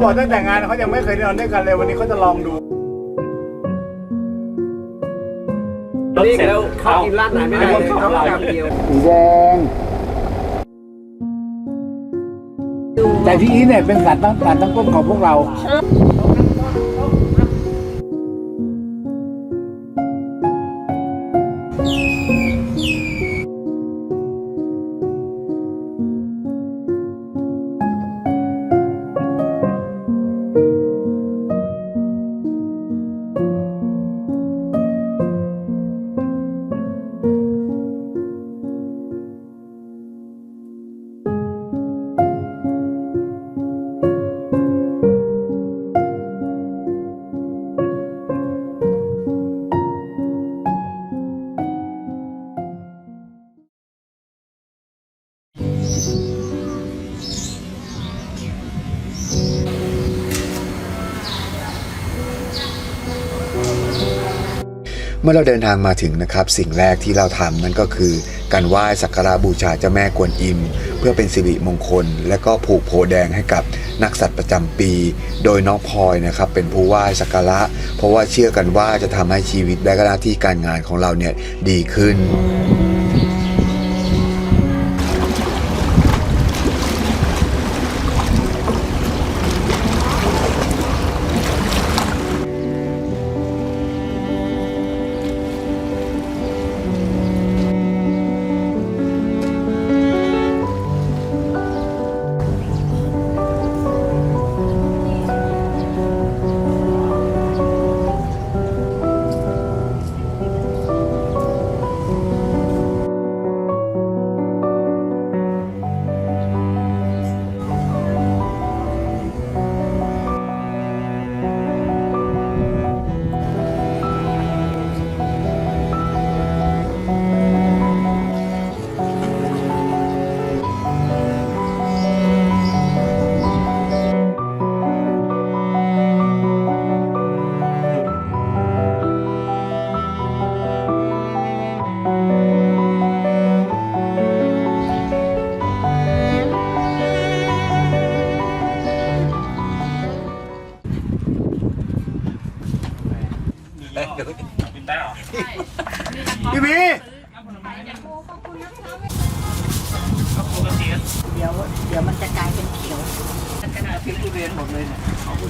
นี่เขาบอกตั้งแต่งงานเขายังไม่เคยได้นอนด้วยกันเลยวันนี้เขาจะลองดูนี่แล้วเขากินร้านไหนไม่ได้เลยเขาจำเดียวสีแดงแต่ที่นี้เนี่ยเป็นสัตว์ตั้งสัตว์ตั้งต้นของพวกเรา มื่อเราเดินทางมาถึงนะครับ สิ่งแรกที่เราทำนั่นก็คือ การไหว้สักการะบูชาเจ้าแม่กวนอิม เพื่อเป็นสิริมงคล และก็ผูกโพแดงให้กับนักสัตว์ประจำปี โดยน้องพลอยนะครับเป็นผู้ไหว้สักการะ เพราะว่าเชื่อกันว่าจะทำให้ชีวิตและก็หน้าที่การงานของเราเนี่ยดีขึ้น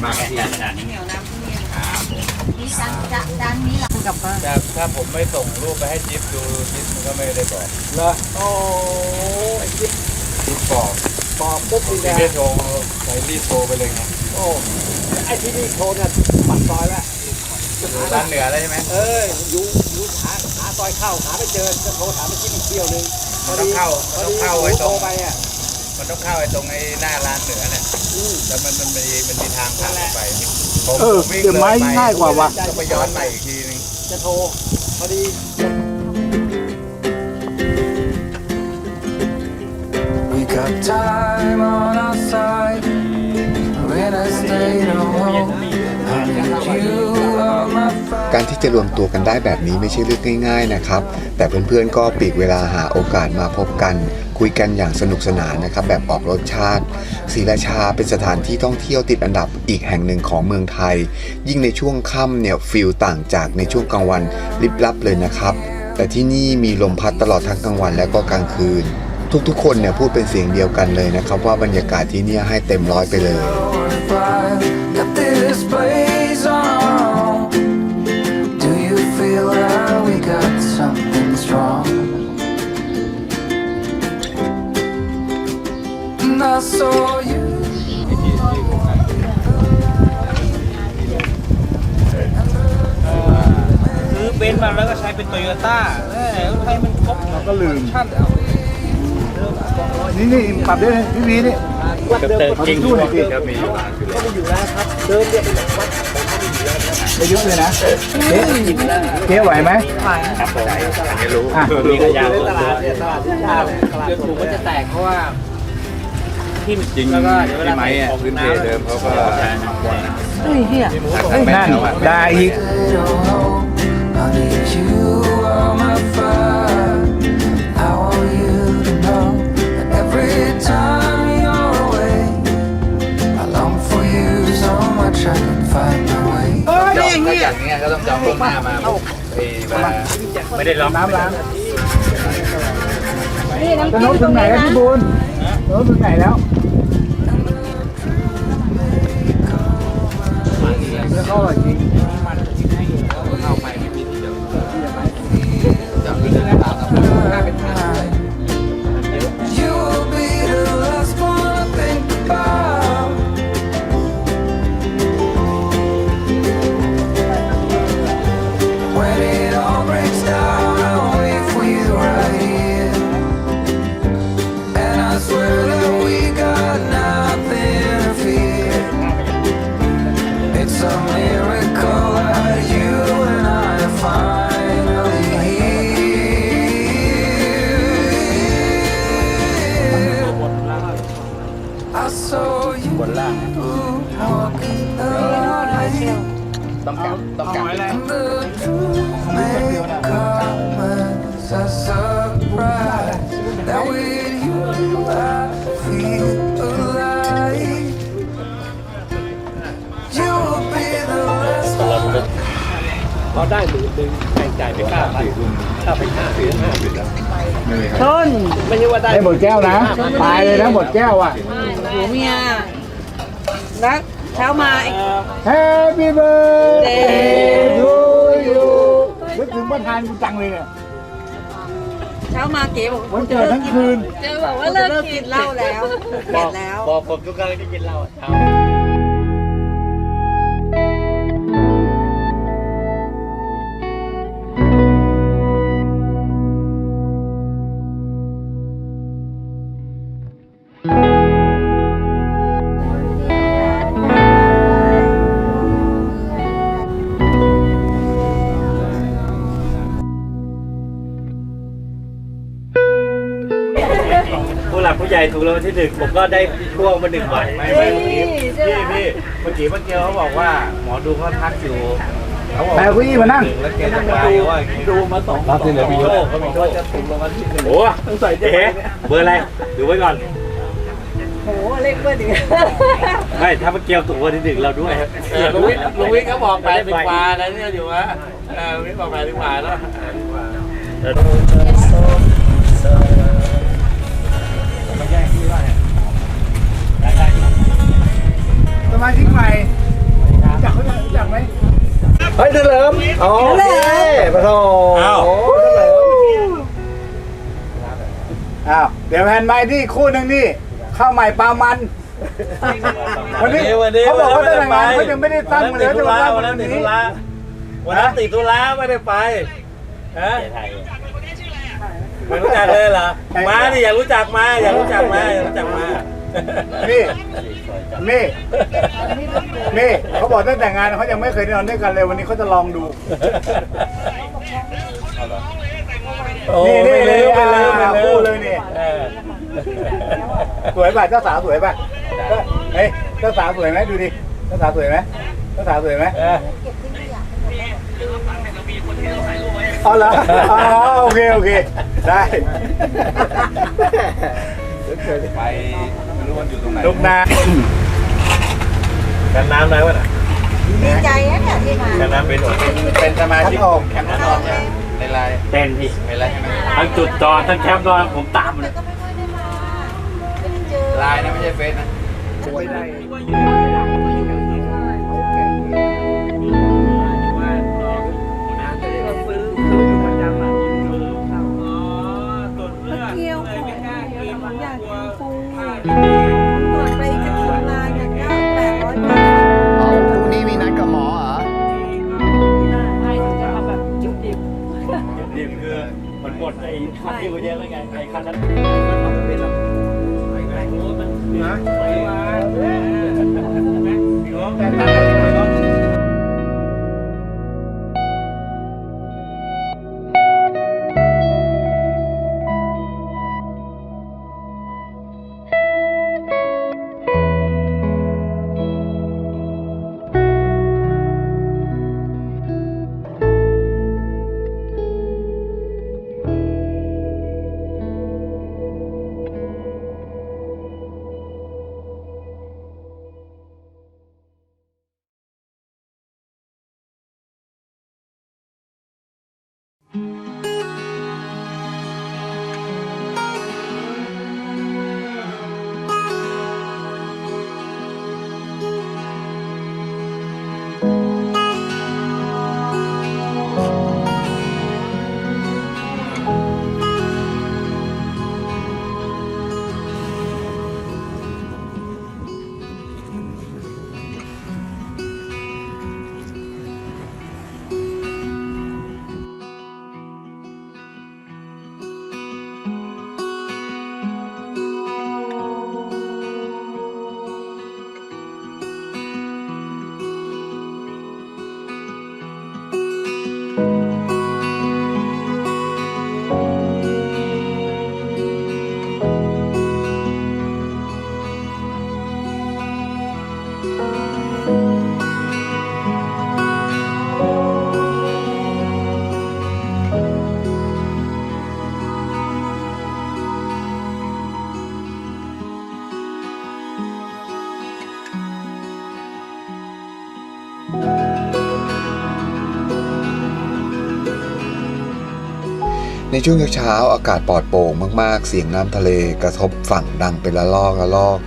มาแค่ขนาดนี้เหนียวน้ำทุเรียนนี่จานจานจานนี้หลังกับบ้านแต่ถ้าผมไม่ส่งรูปไปให้จิ๊บดูจิ๊บมันก็ไม่ได้บอกเหรอโอ้ยจิ๊บบอกบอกปุ๊บนี่จิ๊บนะไม่โทรใส่รีบโทรไปเลยไงโอ้ไอ้ที่นี่โทรเนี่ยปัดซอยแล้วร้านเหนือแล้วใช่ไหมเอ้ยอยู่อยู่หาหาซอยเข้าหาไม่เจอจะโทรถามไปที่อีกเที่ยวหนึงมันต้องเข้าพมันอต้องดีเข้าหไอ้นูตโทรรงไปอะมัน ต้องเข้าไอ้ตรงไอ้หน้าร้านเหนือเนี่ยอืมแล้วมันมันมีมันมีทางผ่านไปผมเออวิ่งเดี๋ยวไม้ลปง่ายกว่าว่ะต้องไปย้อนไปอีกทีนึง จะโทรพอดี We got time on our side. When I stayed home, I need you on my fire. การที่จะรวมตัวกันได้แบบนี้ไม่ใช่เรื่องง่าย ๆนะครับ แต่เพื่อนๆก็ปลีกเวลาหาโอกาสมาพบกัน คุยกันอย่างสนุกสนานนะครับแบบออกรสชาติศรีราชาเป็นสถานที่ท่องเที่ยวติดอันดับอีกแห่งหนึ่งของเมืองไทย ยิ่งในช่วงค่ำเนี่ยฟิลต่างจากในช่วงกลางวันลิบลับเลยนะครับ แต่ที่นี่มีลมพัดตลอดทั้งกลางวันและก็กลางคืน ทุกๆ คนเนี่ยพูดเป็นเสียงเดียวกันเลยนะครับ ว่าบรรยากาศที่นี่ให้เต็มร้อยไปเลย saw you. ซื้อเบนซ์มาแล้วก็ใช้เป็นโตโยต้าเอ้ยให้มันครบเราก็ลืม ชั่นนี่นี่ปรับได้เลยพี่พีนี่วัดเดิมจริงด้วยดิจะมีอยู่ร้านอยู่ก็มีอยู่แล้วครับ เดิมเนี่ยเป็นวัดไปเยอะเลยนะ เจ๊เจ๊ไหวไหมครับผมอันนี้รู้อะรู้มีขยะตลาดเนี่ยตลาดที่ยาวจนถุงมันจะแตกเพราะว่า ทิ่จริงแล้วก็เดี๋ยวเวลาพี่ไม้อะพื้นเพเดิมเขาก็เฮ้ยเฮียเฮ้ยนั่นได้อีก เออจอนี่งเฮีย อย่างเงี้ยก็ต้องจองล่วงหน้ามาเอ้ยเาไม่ได้ล้อมน้ำล้านนี่น้ำตรงไหนกันวพี่บุญน้ำตรงไหนแล้ว เรื่องเขาอร่อยจริงมีมันชิ้นให้เข้าไปไม่มีที่เดียวกับ ชนไม่ใช่ว่าได้ให้หมดแก้วนะ ตายเลยนะหมดแก้วอะหัวเมียแล้วเช้ามาอีก Happy birthday to you นึกถึงประธานกูจังเลยเนี่ย เช้ามาเก๋บอกวันเกิดทั้งคืน เจอบอกว่าเลิกกินเหล้าแล้วเข็ดแล้วบอกผมทุกครั้งที่กินเหล้าอะ วัลที่หนึ่งผมก็ได้พ่วงมาหนึ่งวันไม่ไม่เมื่อกี้พี่พี่เมื่อกี้เมื่อกี้เขาบอกว่า หมอดูเขาทักอยู่เขาบอกแปลกุ้ยมานั่ง แล้วแกจะมาดูว่าดูมาสองรอบที่เหลือมีโชคเขาบอกว่าจะถูกรางวัลที่หนึ่งโอ้ต้องใส่เจ๊เบอร์อะไรดูไว้ก่อนโหเล็กเบิ้ลอีกไม่ถ้ามันเกี่ยวถูกวันที่หนึ่งเราด้วยเออลุงวิทย์ลุงวิทย์เขาบอกแปดสิบกว่าแล้วเนี่ยอยู่วะเออลุงวิทย์บอกแปดสิบกว่าแล้ว สมาชิกใหม่รู้จักเขารู้จักไหมเฮ้ยเฉลิมอ๋อโอเคปะโถอ้าว เฉลิมอ้าว เดี๋ยวแผ่นไม้ที่คู่หนึ่งนี่ข้าวใหม่ปลามัน วันนี้เขาบอกว่าได้รายงานเขายังไม่ได้ตั้งมาเลยจะมาตั้งวัวันนนั้นติดนี้ธุระวันนั้นติดธุระไม่ได้ไปฮะ ไม่รู้จักเลยเหรอมาดิอยากรู้จักมาอยากรู้จักมาอยากรู้จักมานี่นี่นี่เขาบอกตั้งแต่งงานเขายังไม่เคยได้นอนด้วยกันเลยวันนี้เขาจะลองดูโอ้นี่นี่ไม่เลยเร็วไม่เร็วไม่อ่าเร็วคู่เลยนี่เออสวยป่ะเจ้าสาวสวยป่ะเฮ้ยเจ้าสาวสวยไหมดูดิเจ้าสาวสวยไหมเจ้าสาวสวยไหมเอออ๋อเหรออ๋อโอเคโอเคได้ ไปไม่รู้มันอยู่ตรงไหนลูกนากันน้ำไหนวะน่ะดีใจนะเนี่ยที่มากันน้ำเป็นเป็นสมาชิกแคมป์นอนในไลน์เต้นพี่ในไลน์ใช่ไหมทั้งจุดจอดทั้งแคมป์นอนผมตามเลแต่ยก็ไม่ค่อยได้มาไม่ได้เจอไลน์นะไม่ใช่เฟซนะเหมดไอ้คันที่มันเยอะแล้วไงไอ้คันนั้นเในช่วงเช้าๆอากาศปลอดโปร่งมากๆ เสียงน้ำทะเลกระทบฝั่งดังเป็นละลอกละลอก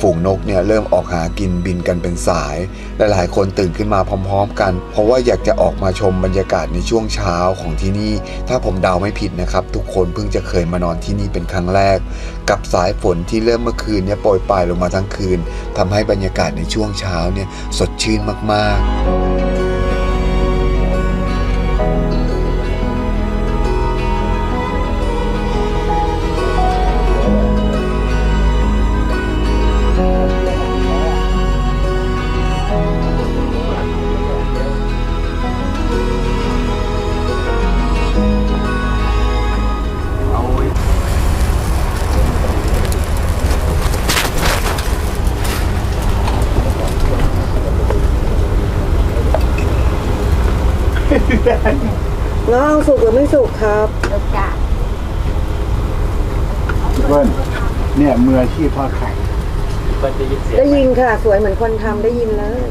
ฝูงนกเนี่ยเริ่มออกหากินบินกันเป็นสาย หลายๆ คนตื่นขึ้นมาพร้อม ๆ กัน เพราะว่าอยากจะออกมาชมบรรยากาศในช่วงเช้าของที่นี่ ถ้าผมเดาไม่ผิดนะครับ ทุกคนเพิ่งจะเคยมานอนที่นี่เป็นครั้งแรก กับสายฝนที่เริ่มเมื่อคืนเนี่ยโปรยปลายลงมาทั้งคืนทำให้บรรยากาศในช่วงเช้าเนี่ยสดชื่นมากๆ สุกหรือไม่สุกครับเบิ้ลเนี่ยมืออาชีพทอดไข่มันจะยินเสียงได้ยินค่ะ สวยเหมือนคนทำได้ยินเลย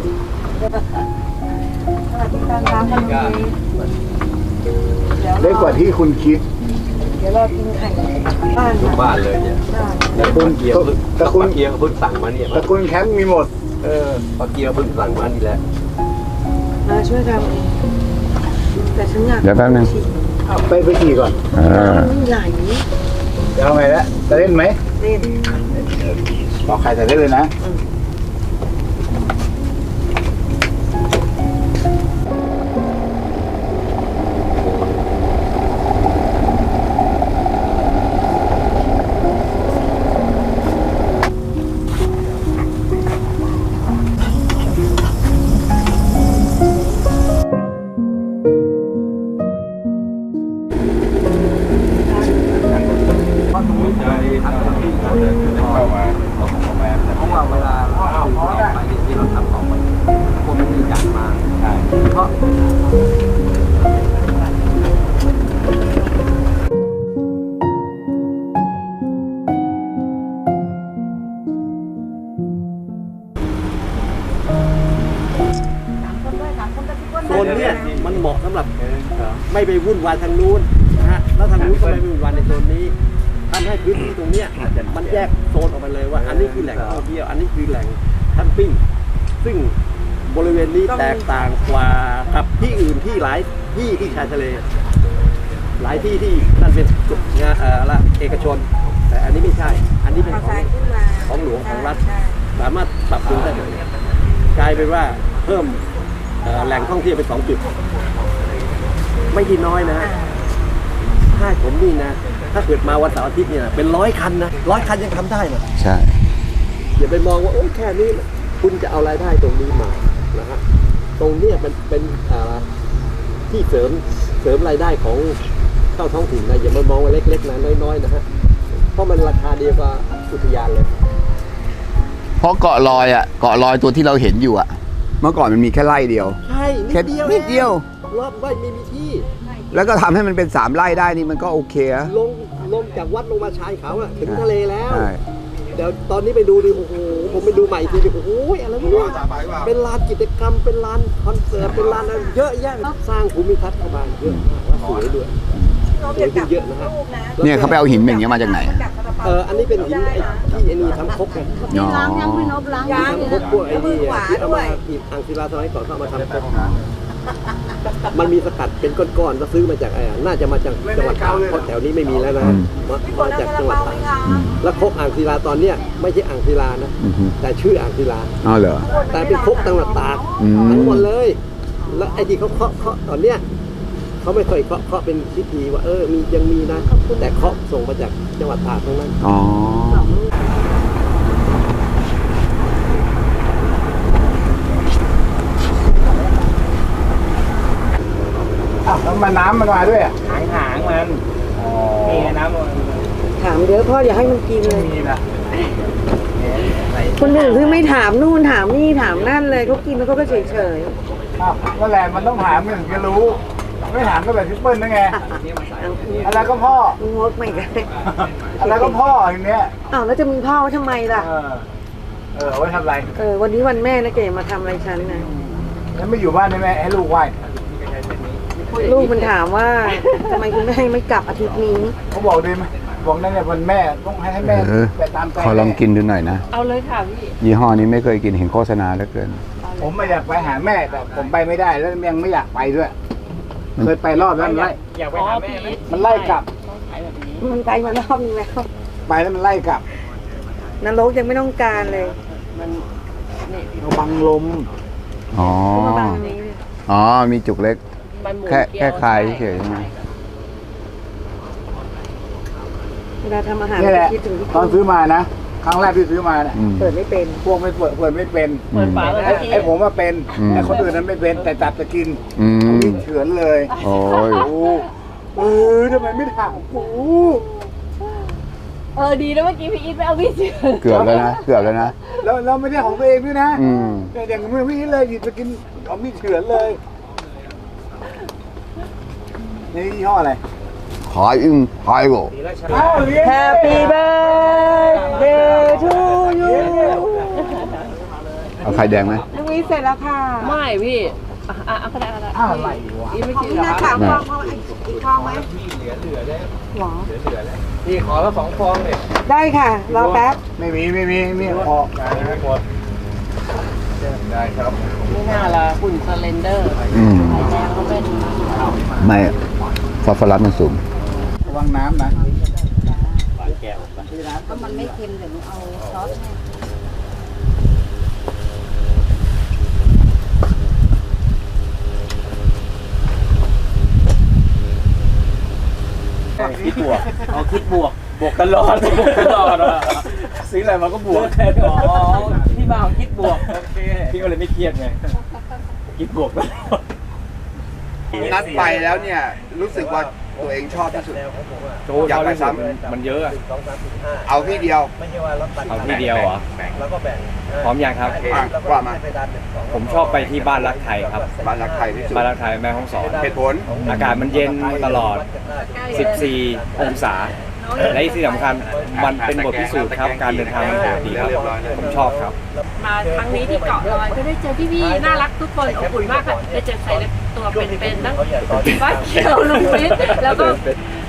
เล็กกว่าที่คุณคิด เดี๋ยวเรากินไข่บ้านนะบ้านเลยเนี่ยตระกูลเกียวตระกูลเกียวเพิ่งสั่งมาเนี่ยตระกูลแคมป์มีหมด เออปลาเกียวเพิ่งสั่งมานี่แหละมาช่วยทำเอง แต่ฉันอยากเดี๋ยวแป๊บนึงเอาไปไปขี่ก่อนอ่ามันไหลจะเอาไงละจะเล่นไหมเล่นบอกใครจะเล่นเลยนะเพราะ วุ่นวายทางนู้นนะฮะแล้วทางนู้นก็ไม่ไปวุ่นวายในโซนนี้ทำให้พื้นที่ตรงเนี้ยมันแยกโซนออกไปเลยว่า อันนี้คือแหล่งท่องเที่ยวอันนี้คือแหล่งแคมปิ้งซึ่งบริเวณนี้แตกต่างกว่ากับที่อื่นที่หลายที่ที่ชายทะเล หลายที่ที่นั่นเป็นงานเอ่อละเอกชน แต่อันนี้ไม่ใช่ อันนี้เป็นเอาขทอรางยขึ้นมาของหลวงของรัฐใช่สามารถปรับปรุงได้เลยกลายเป็นว่าเพิ่มเอ่อแหล่งท่องเที่ยวเป็นสองจุด ไม่ที่น้อยนะฮะถ้าผมนี่นะ ถ้าเกิดมาวันเสาร์อาทิตย์เนี่ยนะเป็นร้อยคันนะร้อยคันยังทำได้นะใช่ อย่าไปมองว่าโอ้ยแค่นี้นะคุณจะเอารายได้ตรงนี้มานะฮะตรงเนี้ยมันเป็นอ่าที่เสริมเสริมรายได้ของเข้าท้องถิ่นนะอย่ามามองว่าเล็กๆนะน้อยๆนะฮะเพราะมันราคาเดียวกับอุทยานเลยเพราะเกาะลอยอะเกาะลอยตัวที่เราเห็นอยู่อะ เมื่อก่อนมันมีแค่ไร่เดียวใช่นิแค่ดเดียวนิดเดียว รอบไม่มีที่ แล้วก็ทำให้มันเป็นสามไร่ได้นี่มันก็โอเคอะลงลงจากวัดลงมาชายเขาอะถึงทะเลแล้ว ใช่เดี๋ยวตอนนี้ไปดูดิโอ้โหผมไปดูใหม่อีกทีดิโอ้โหอะไรวะเนี่ยเป็นลานกิจกรรมเป็นลานคอนเสิร์ตเป็นลานอะไรเยอะแยะสร้างภูมิทัศน์เข้ามาเยอะมากและสวยด้วยสวยขึ้นเยอะนะฮะเนี่ยเขาไปเอาหินอย่างเงี้ยมาจากไหนอะเอออันนี้เป็นหินไอ้ที่ไอ้นี่ทำครกไงอ๋อยัง ทำครกพวกไอ้นี่ขวาที่เอาด้วมายหีบอ่างศิลาสมัยก่อนเขาเอามาทำครก มันมีสกัดเป็นก้อนๆก็ซื้อมาจากไอ้อะน่าจะมาจากจังหวัดตากเพราะแถวนี้ไม่มีแล้วนะมามาจากจังหวัดตากแล้วครกอ่างศิลาตอนเนี้ยไม่ใช่อ่างศิลานะอือฮึแต่ชื่ออ่างศิลาอ๋อเหรอแต่เป็นครกจังหวัดตากอืมทั้งหมดเลย แล้วไอ้ที่เขาเคาะเคาะตอนเนี้ยเขาไม่ค่อยเคาะเคาะเป็นพิธีว่าเออมียังมีนะแต่เคาะส่งมาจากจังหวัดตากทั้งนั้นอ๋อ อ้าวแล้ว มาน้ำมันมาด้วยอะหางหางมันนี่ไงน้ำมันถามเยอะพ่ออย่าให้มันกินเลยนี่นะคนอื่นคือไม่ถามนู่นถามนี่ถามนั่นเลยเขากินแล้วเขาก็เฉยเฉยอ้าวนั่นแหละมันต้องถามมันถึงจะรู้ ไม่ถามก็แบบทิปเปิลนั่นไงอะไรก็พ่อมึงงดไม่ได้อะไรก็พ่ออย่างเนี้ยอ้าวแล้วจะมีพ่อไว้ทำไมล่ะ เออเออเอาไว้ทำอะไรเออวันนี้วันแม่นะเก๋มาทำอะไรฉันนะ แล้วไม่อยู่บ้านได้ไหมให้ลูกไหว้เลูกมันถามว่าทำไมคุณแม่ไม่กลับอาทิตย์นี้ เขาบอกดีไหมบอกนั่นเนี่ยวันแม่ต้องให้ให้แม่เออ ไปตามใจขอลองกินดูหน่อยนะ เอาเลยค่ะพี่ยี่ห้อนี้ไม่เคยกินเห็นโฆษณาแล้วเกิน ผมไม่อยากไปหาแม่แต่ผมไปไม่ได้แล้วยังไม่อยากไปด้วยเคยไปรอบแล้วมันไล่ อยากไปหาแม่ไหมมันไล่กลับมันไปมารอบนึงแล้วไปแล้วมันไล่กลับนรกยังไม่ต้องการเลยเราบังลมอ๋อ มาบางอันนี้เลยอ๋อมีจุกเล็ก มันหมุนแค่เกลีแค่ยวคลายเฉยๆใช่ไหมเวลาทำอาหารนี่แหละคิดถึงพี่ตอนซื้อมานะ ครั้งแรกที่ซื้อมาเนี่ยอืม เปิดไม่เป็น พวกไม่เปิดเปิดไม่เป็นเปิดฝาเลยไอ้พี่ไอ้ผมว่าเป็นอืม ไอ้คนอื่นนั้นไม่เป็นแต่จับจะกินอืมนี่เฉือนเลยโอ้ย โอ้เออทำไมไม่ถามกูเออดีนะเมื่อกี้พี่อีทไปเอาพี่เสือเกือบแล้วนะ เกือบแล้วนะ แล้วเราไม่ได้ของตัวเองด้วยนะอืม แต่อย่างมือพี่เลยหยิบจะกินของมีเฉือนเลย นี่ยี่ห้ออะไรขายอึ้งขายโบอ้าวเลี้ยง Happy birthday to you เอาไข่แดงไหมลูกนี้เสร็จแล้วค่ะไม่พี่อะอะเอาก็ได้ก็ได้อ้าวอะไรวะอีทไม่ของกินพี่เหรอนาคขารับวฟองพออีกอีกฟองไหมหรอพี่ขอแล้วสองฟองเลยได้ค่ะ รอแป๊บ ไม่มีไม่มีไม่มีออกหมด ได้ครับไม่น่าละหุ่นสเลนเดอร์อืมไข่แดงเขาเป็นไม่ฟอสฟอรัสมันสูง ระวังน้ำนะก็มันไม่เค็มเดี๋ยวหนูเอาซอสให้คิดบวกเอาคิดบวก บวกตลอดบวกตลอดอะซื้ออะไรมาก็บวกอ๋อ พี่มาของคิดบวกโอเคพี่ก็เลยไม่เครียดไงคิดบวกตลอดนัดไปแล้วเนี่ยรู้สึกว่าตัวเองชอบที่สุดอยากไปซ้ำ มันเยอะอะเอาที่เดียวเอาที่เดียวเหรอพร้อมยังครับ อะว่ามา ผมชอบไปที่บ้านรักไทยครับ บ้านรักไทยที่สุด บ้านรักไทยแม่ห้องสอน เหตุผล อากาศมันเย็นตลอด 14 องศา และที่สำคัญมันเป็นบทพิสูจน์ครับการเดินทางมันโหดดีครับผมชอบครับ มาครั้งนี้ที่เกาะลอยก็ได้เจอพี่ๆน่ารักทุกคนอบอุ่นมากค่ะได้เจอใส่ตัวเป็นๆทั้งป้าเขียวลุงวิทย์แล้วก็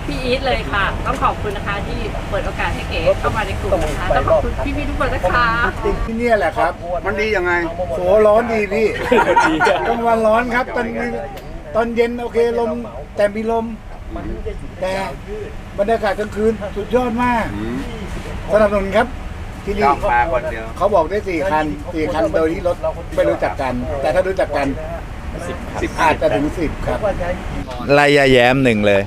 พี่อีทเลยค่ะ ต้องขอบคุณนะคะที่เปิดโอกาสให้เก๋เข้ามาในกลุ่มนะคะต้องขอบคุณพี่ๆทุกคนนะคะที่เนี่ยแหละครับ มันดียังไงโหร้อนดีพี่ดีอะกลางวันร้อนครับตอนนี้ตอนเย็นโอเคลมแต่มีลม แต่บรรยากาศกลางคืนสุดยอดมากสนับสนุนครับ ที่นี่ชอบปลาคนเดียวเขาบอกได้สี่คันสี่คันโดยที่รถไม่รู้จักกัน แต่ถ้ารู้จักกันสิบอาจจะถึงสิบครับไล่ยาแย้มหนึ่งเลย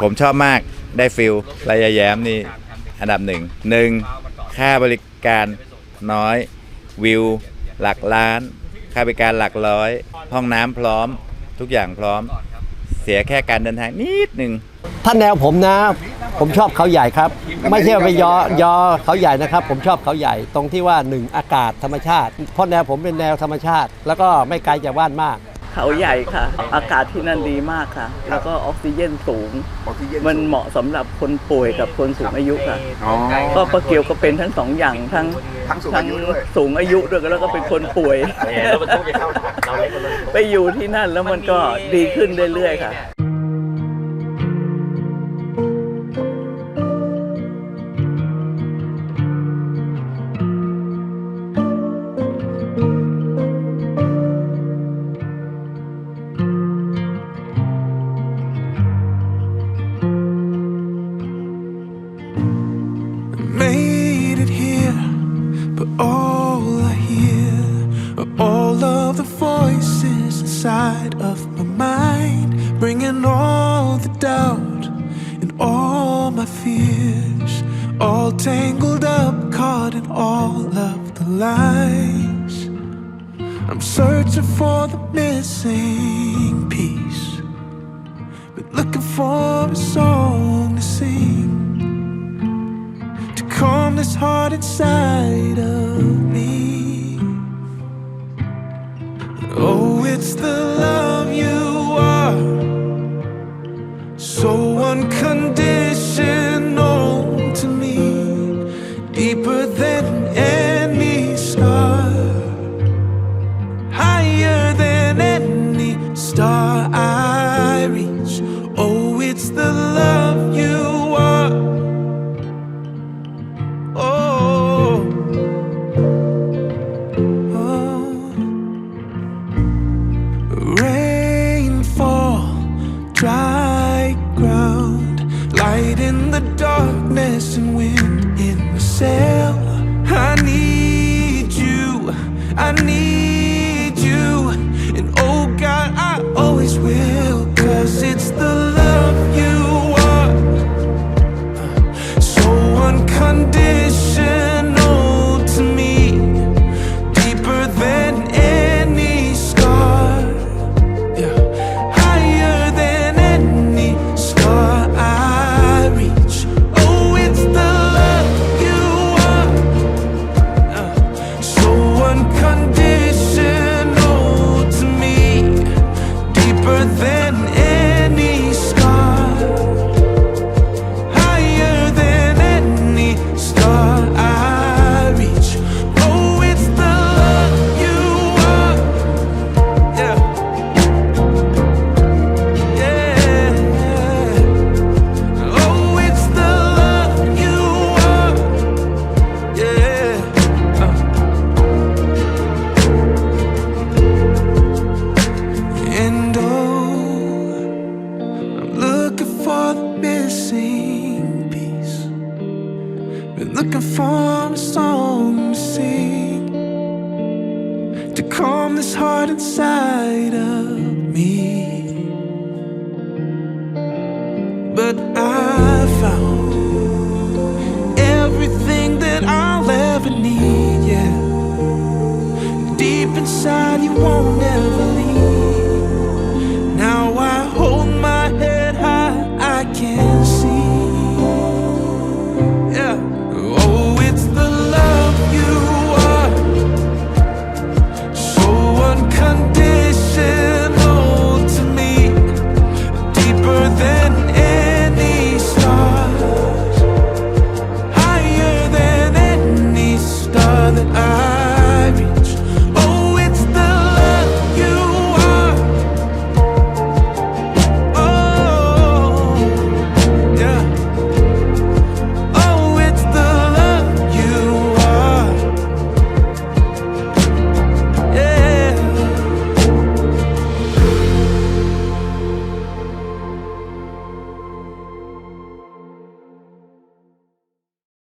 ผมชอบมากได้ฟิลไล่ยาแย้มนี่อันดับหนึ่งหนึ่งค่าบริการน้อยวิว หลักล้าน ค่าบริการหลักร้อย ห้องน้ำพร้อม ทุกอย่างพร้อม เสียแค่การเดินทางนิดหนึ่งถ้าแนวผมนะ ผมชอบเขาใหญ่ครับ ไม่ใช่ไปยอยอเขาใหญ่นะครับ ผมชอบเขาใหญ่ตรงที่ว่าหนึ่งอากาศธรรมชาติ เพราะแนวผมเป็นแนวธรรมชาติ แล้วก็ไม่ไกลจากบ้านมาก เขาใหญ่ค่ะ อากาศที่นั่นดีมากค่ะ แล้วก็ออกซิเจนสูง ออกซิเจนมันเหมาะสำหรับคนป่วยกับคนสูงอายุค่ะ อ๋อ ก็ประเกียวก็เป็นทั้งสองอย่างทั้งทั้งสูงอายุด้วย สูงอายุด้วยแล้วก็เป็นคนป่วยไปอยู่ที่นั่นแล้วมันก็ดีขึ้นเรื่อยๆค่ะ unconditional